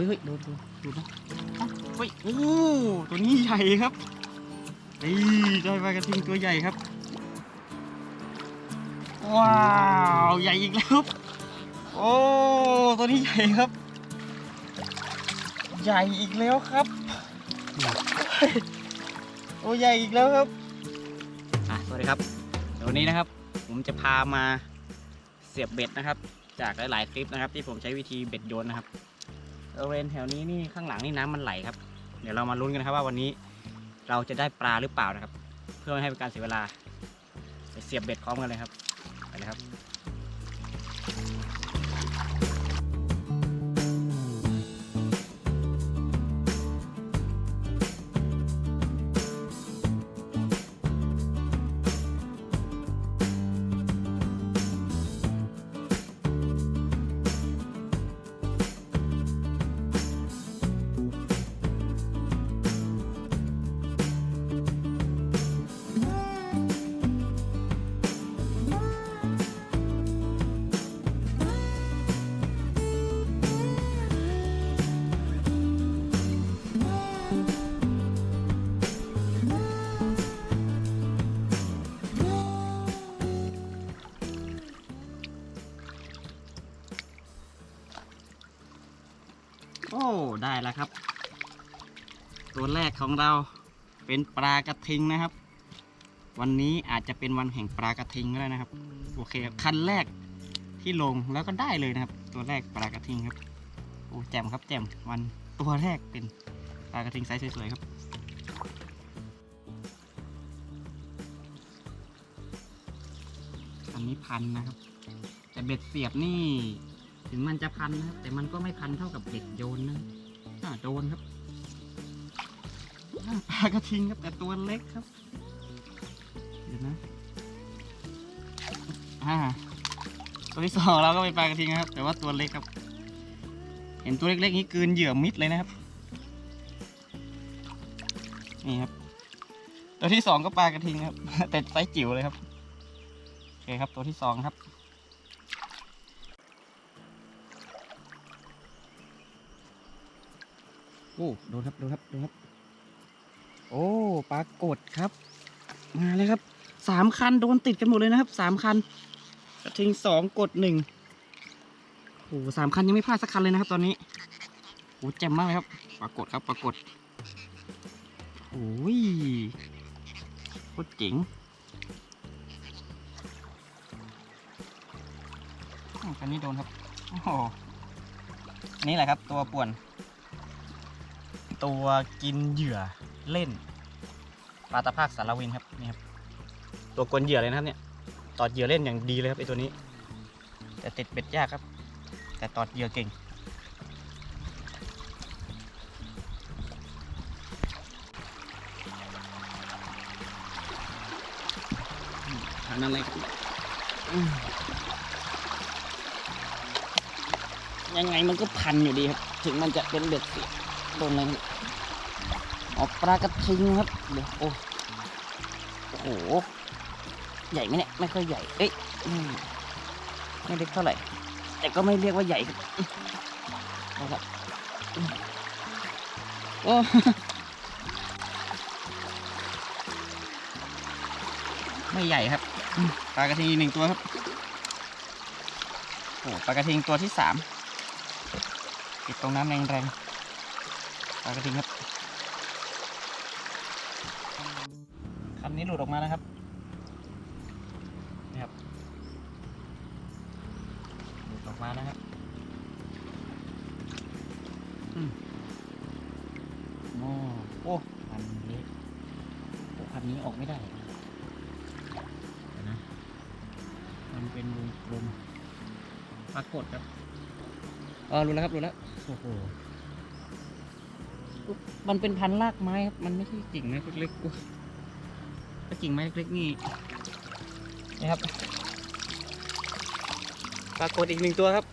ฮ้ยเฮ้ยดูดูดูนะเฮ้ยโอ้ตัวนี้ใหญ่ครับนี่ได้ปลากระทิงตัวใหญ่ครับ ว้าวใหญ่อีกแล้วครับโอ้ตัวนี้ใหญ่ครับ ใหญ่อีกแล้วครับโอ้ใหญ่อีกแล้วครับอะสวัสดีครับเดี๋ยววันนี้นะครับ ผมจะพามาเสียบเบ็ดนะครับ จากหลาย ๆ คลิปนะครับ ที่ผมใช้วิธีเบ็ดโยนนะครับ ริเวณแถวนี้นี่ข้างหลังนี่น้ำมันไหลครับ เดี๋ยวเรามาลุ้นกันครับว่าวันนี้เราจะได้ปลาหรือเปล่านะครับ เพื่อไม่ให้เป็นการเสียเวลาไปเสียบเบ็ดพร้อมกันเลยครับไปเลยครับ ได้แล้วครับ ตัวแรกของเราเป็นปลากระทิงนะครับ วันนี้อาจจะเป็นวันแห่งปลากระทิงก็ได้นะครับ โอเคครับคันแรกที่ลงแล้วก็ได้เลยนะครับ ตัวแรกปลากระทิงครับโอ้แจ่มครับแจ่มวันตัวแรกเป็นปลากระทิงไซส์สวยๆครับอันนี้พันนะครับ แต่เบ็ดเสียบนี่ ถึงมันจะพันนะครับ แต่มันก็ไม่พันเท่ากับเบ็ดโยนนะอ่าโดนครับปลากระทิงครับแต่ตัวเล็กครับ เดี๋ยวนะอ่าตัวที่สองเราก็เป็นปลากระทิงนะครับ แต่ว่าตัวเล็กครับ เห็นตัวเล็กๆนี้กืนเหยื่อมิดเลยนะครับนี่ครับ ตัวที่สองก็ปลากระทิงครับ แต่ไซส์จิ๋วเลยครับโอเคครับตัวที่สองครับ โอ้โดนครับโดนครับโดนครับ โอ้ปรากฏครับ มาเลยครับสามคันโดนติดกันหมดเลยนะครับสามคันกระทิงสองกดหนึ่งโอ้สามคันยังไม่พลาดสักคันเลยนะครับ ตอนนี้โอ้แจ่มมากเลยครับ ปรากฏครับปรากฏโอ้ยโคตรเจ๋งอันนี้โดนครับโอ้โหอันนี่แหละครับ ตัวป่วน ตัวกินเหยื่อเล่นปลาตะภาคสารวินครับนี่ครับตัวกวนเหยื่อเลยนะครับเนี่ยตอดเหยื่อเล่นอย่างดีเลยครับไอตัวนี้ แต่ติดเบ็ดยากครับ แต่ตอดเหยื่อเก่งอืมทานอะไรครับอืมยังไงมันก็พันอยู่ดีครับ ถึงมันจะเป็นเบ็ดเสียบ โดนอะไรนี่อ๋อปลากระทิงครับเดี๋ยวโอ้โหใหญ่ไหมเนี่ยไม่ค่อยใหญ่เอ้ยไม่เล็กเท่าไหร่ แต่ก็ไม่เรียกว่าใหญ่ครับเอาละโอ้ไม่ใหญ่ครับปลากระทิงอีกหนึ่งตัวครับโอ้ปลากระทิงตัวที่สามติดตรงน้ำแรงๆ ปลากระทิงครับคันนี้หลุดออกมานะครับนี่ครับหลุดออกมานะครับอืมโอ้โอ้คันนี้โอ้คันนี้ออกไม่ได้เดี๋ยวนะมันเป็นวงกลมปรากฏครับเออรู้แล้วครับรู้แล้วโอ้โห มันเป็นพันธุ์รากไม้ครับ มันไม่ใช่กิ่งไม้เล็กๆถ้ากิ่งไม้เล็กๆนี่นี่ครับปรากฏอีกหนึ่งตัวครับ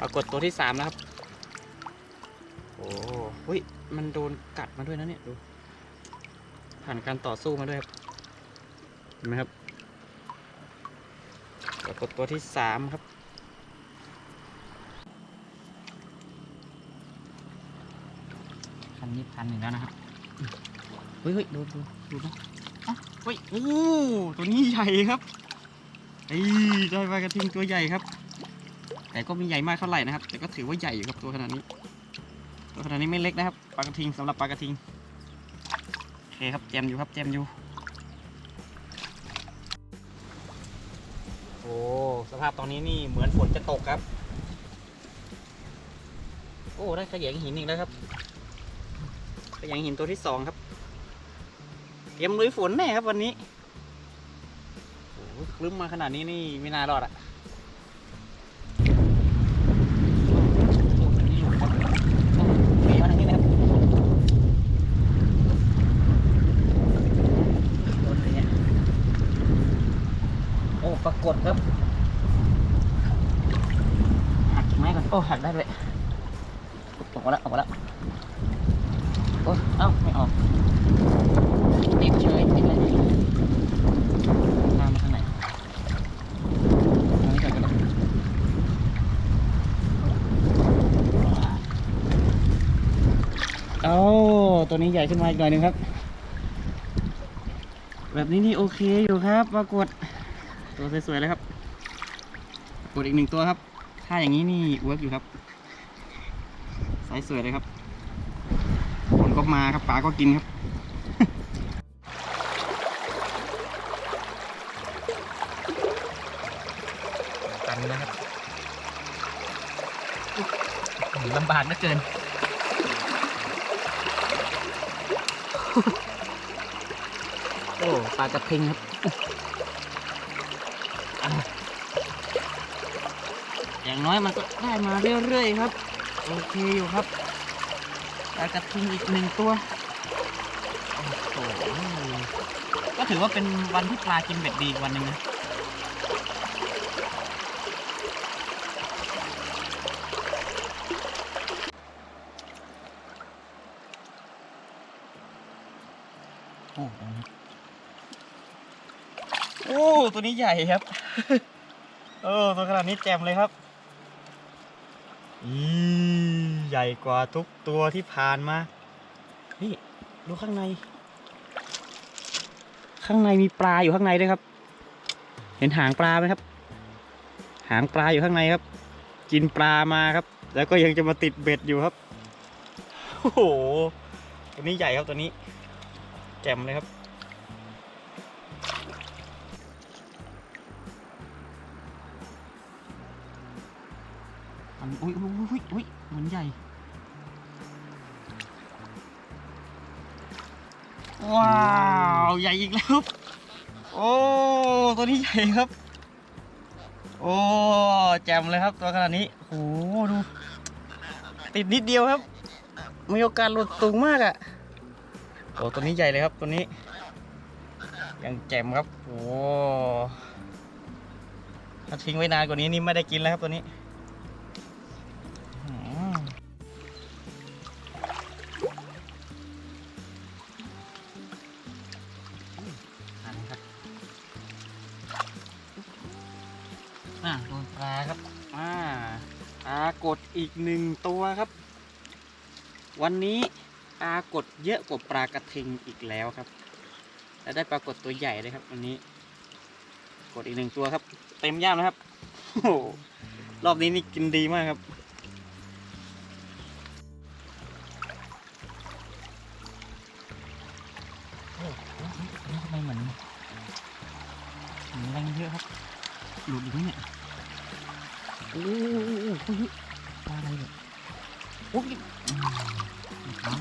ปรากฏตัวที่สามนะครับ โอ้หุ้ยมันโดนกัดมาด้วยนะเนี่ยดู ผ่านการต่อสู้มาด้วยครับ เห็นไหมครับ ปรากฏตัวที่สามครับ นนี้พันหนึ่งแล้วนะครับเฮ้ยเฮ้ยดูดูดูนะอะเฮ้ยโอ้ตัวนี้ใหญ่ครับเอ้ยได้ปลากระทิงตัวใหญ่ครับ แต่ก็ไม่ใหญ่มากเท่าไหร่นะครับ แต่ก็ถือว่าใหญ่อยู่ครับตัวขนาดนี้ ตัวขนาดนี้ไม่เล็กนะครับปลากระทิงสำหรับปลากระทิงโอเคครับแจมอยู่ครับแจมอยู่โอ้สภาพตอนนี้นี่เหมือนฝนจะตกครับ โอ้ได้ขยงหินอีกแล้วครับ ขยงหินตัวที่สองครับ เตรียมลุยฝนแน่ครับวันนี้โอ้คลึ้มมาขนาดนี้นี่ไม่น่ารอดอะโอ้อันนี้หลุดครับโอ้หนีมาทางนี้นะครับโดนอะไรเนี่ยโอ้ปรากฏครับหักไม้ก่อนโอ้หักได้ด้วยออกมาแล้วออกมาแล้ว อ้เอ้า ไม่ออกติดเฉยติดอะไรตามมาทางไหนทางนี้ก่อนก็ได้เอาตัวนี้ใหญ่ขึ้นมาอีกหน่อยนึงครับ แบบนี้นี่โอเคอยู่ครับปรากฏตัวสวยๆเลยครับกดอีกหนึ่งตัวครับ ถ้าอย่างนี้นี่เวิร์กอยู่ครับไซส์สวยเลยครับ มาครับปลาก็กินครับตันนะครับลำบากเหลือเกินโอ้ปลากระทิงครับอย่างน้อยมันก็ได้มาเรื่อยๆครับ โอเคอยู่ครับ ปลากระทิงอีกหนึ่งตัวโอ้โหก็ถือว่าเป็นวันที่ปลากินเบ็ดดีวันหนึ่งนะโอ้โหโอ้ตัวนี้ใหญ่ครับ เออ ตัวขนาดนี้แจ่มเลยครับอี ใหญ่กว่าทุกตัวที่ผ่านมา นี่ดูข้างใน ข้างในมีปลาอยู่ข้างในด้วยครับ เห็นหางปลาไหมครับ หางปลาอยู่ข้างในครับ กินปลามาครับ แล้วก็ยังจะมาติดเบ็ดอยู่ครับ โอ้โห ตัวนี้ใหญ่ครับตัวนี้ แจ่มเลยครับอุ้ยอุ้ยอุ้ยอุ้ย เหมือนใหญ่ ว้าว ใหญ่อีกแล้วครับโอ้ ตัวนี้ใหญ่ครับ โอ้ แจ่มเลยครับตัวขนาดนี้ โอ้โหดู ติดนิดเดียวครับ มีโอกาสหลุดสูงมากอะ่ะ โอ้ ตัวนี้ใหญ่เลยครับตัวนี้ ยังแจ่มครับ โอ้ถ้าทิ้งไว้นานกว่านี้นี่ไม่ได้กินแล้วครับตัวนี้ อ่าโดนปลาครับ อ่าปลากดอีกหนึ่งตัวครับ วันนี้ปลากดเยอะกว่าปลากระทิงอีกแล้วครับ และได้ปลากดตัวใหญ่เลยครับ วันนี้ กดอีกหนึ่งตัวครับ เต็มย่ามนะครับโอ้รอบนี้นี่กินดีมากครับทำไมเหมือนเหมือนแรงเยอะครับ หลุดอีกไหมเนี่ยโอ้โหโอ้โหปลาอะไรเนี่ยโอ้ยอืมครับ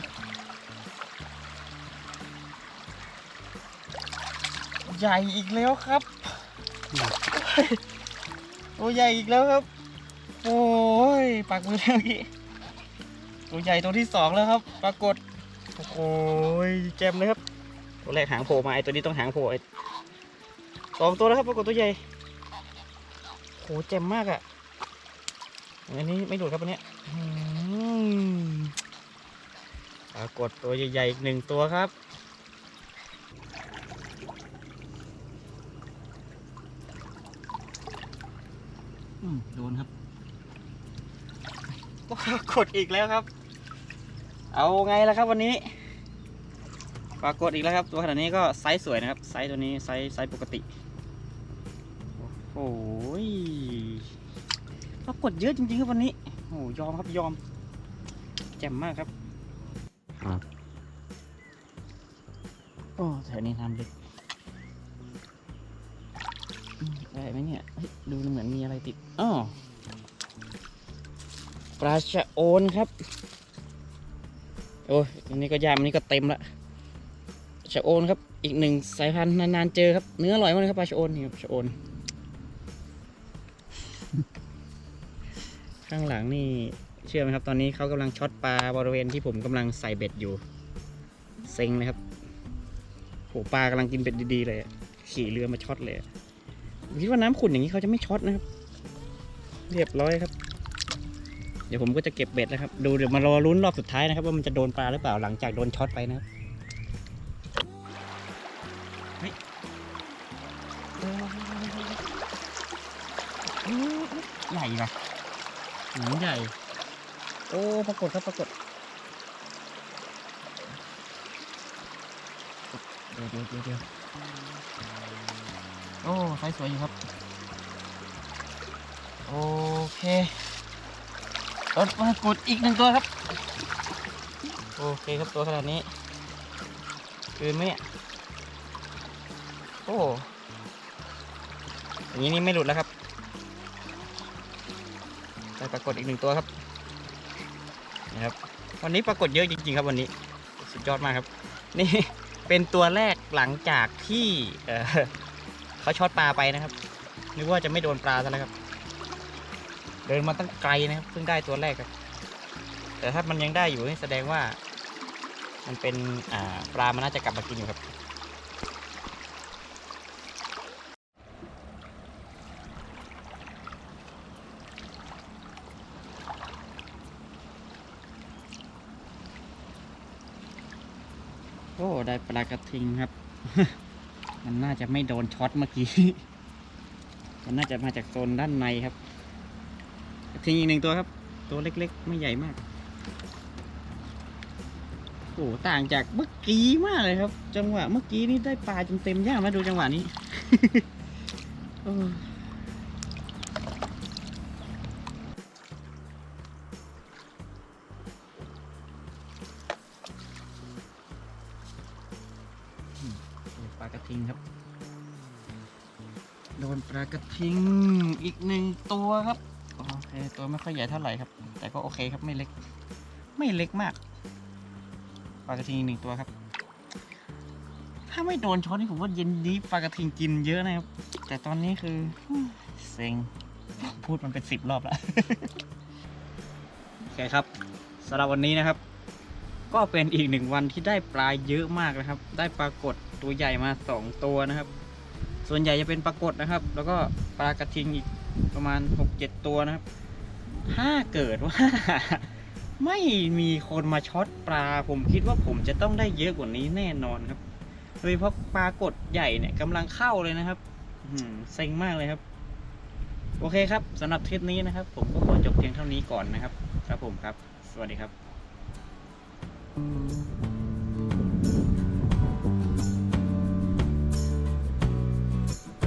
ใหญ่อีกแล้วครับโอ้ยใหญ่อีกแล้วครับ โอ้ยปากมือเมื่อกี้ตัวใหญ่ตัวที่สองแล้วครับ ปรากฏโอ้โหแจ่มเลยครับตัวแรกหางโผล่มาไอตัวนี้ต้องหางโผล่ไอสองตัวแล้วครับปรากฏตัวใหญ่โหเจ็มมากอะ่ะอันนี้ไม่ดูดครับอันเนี้ยอื้อหือปรากฏตัวใหญ่ๆอีกหนึ่งตัวครับ อืมโดนครับปรากฏอีกแล้วครับ เอาไงล่ะครับวันนี้ ปรากฏอีกแล้วครับ ตัวขนาดนี้ก็ไซส์สวยนะครับ ไซส์ตัวนี้ไซส์ไซส์ปกติ โอ้ยปรากฏเยอะจริงๆครับวันนี้ โอ้ยอมครับยอม แจ่มมากครับโอ้แถวนี้น้ำลึกอืมได้ไหมเนี่ยเฮ้ยดูเหมือนมีอะไรติดอ้อปลาชะโอนครับ โอ้ยอันนี้ก็ยามอันนี้ก็เต็มละชะโอนครับ อีกหนึ่งสายพันธุ์นานๆเจอครับ เนื้ออร่อยมากเลยครับปลาชะโอนนี่ครับชะโอน ข้างหลังนี่เชื่อไหมครับ ตอนนี้เขากำลังช็อตปลาบริเวณที่ผมกำลังใส่เบ็ดอยู่ เซ็งเลยครับโหปลากำลังกินเบ็ดดีๆเลย ขี่เรือมาช็อตเลยคิดว่าน้ำขุ่นอย่างนี้เขาจะไม่ช็อตนะครับ เรียบร้อยครับ เดี๋ยวผมก็จะเก็บเบ็ดแล้วครับ ดูเดี๋ยวมารอลุ้นรอบสุดท้ายนะครับ ว่ามันจะโดนปลาหรือเปล่าหลังจากโดนช็อตไปนะครับ หนังใหญ่ โอ้ปรากฏครับปรากฏเดี๋ยวเดี๋ยวเดี๋ยวเดี๋ยวโอ้ไซส์สวยอยู่ครับ โอเครถมากดอีกหนึ่งตัวครับ โอเคครับตัวขนาดนี้คืนไหมเนี่ย โอ้อย่างนี้นี่ไม่หลุดแล้วครับ ได้ปรากฏอีกหนึ่งตัวครับนะครับ วันนี้ปรากฏเยอะจริงๆครับวันนี้สุดยอดมากครับ นี่เป็นตัวแรกหลังจากที่เเขาช็อตปลาไปนะครับนึกว่าจะไม่โดนปลาซะแล้วครับ เดินมาตั้งไกลนะครับเพิ่งได้ตัวแรกครับ แต่ถ้ามันยังได้อยู่นี่แสดงว่า มันเป็นปลามันน่าจะกลับมากินอยู่ครับ โอ้ ได้ปลากระทิงครับ มันน่าจะไม่โดนช็อตเมื่อกี้ มันน่าจะมาจากโซนด้านในครับ กระทิงอีกหนึ่งตัวครับ ตัวเล็กๆ ไม่ใหญ่มาก โอ้ต่างจากเมื่อกี้มากเลยครับ จังหวะเมื่อกี้นี่ได้ปลาจนเต็มย่ามแล้วดูจังหวะนี้ กระทิงอีกหนึ่งตัวครับโอเคตัวไม่ค่อยใหญ่เท่าไหร่ครับ แต่ก็โอเคครับไม่เล็ก ไม่เล็กมากปลากระทิงอีกหนึ่งตัวครับ ถ้าไม่โดนช้อนนี่ผมว่าเย็นนี้ปลากระทิงกินเยอะนะครับ แต่ตอนนี้คือเซ็งพูดมันเป็นสิบรอบแล้วโอเคครับสำหรับวันนี้นะครับ ก็เป็นอีกหนึ่งวันที่ได้ปลาเยอะมากนะครับ ได้ปลากดตัวใหญ่มาสองตัวนะครับ ส่วนใหญ่จะเป็นปลากดนะครับ แล้วก็ปลากระทิงอีกประมาณหกเจ็ดตัวนะครับ ถ้าเกิดว่า ไม่มีคนมาช็อตปลา ผมคิดว่าผมจะต้องได้เยอะกว่านี้แน่นอนครับ โดยเฉพาะปลากดใหญ่เนี่ยกำลังเข้าเลยนะครับเซ็งมากเลยครับ โอเคครับสำหรับทริปนี้นะครับ ผมก็ขอจบเพียงเท่านี้ก่อนนะครับ ครับผมครับ สวัสดีครับ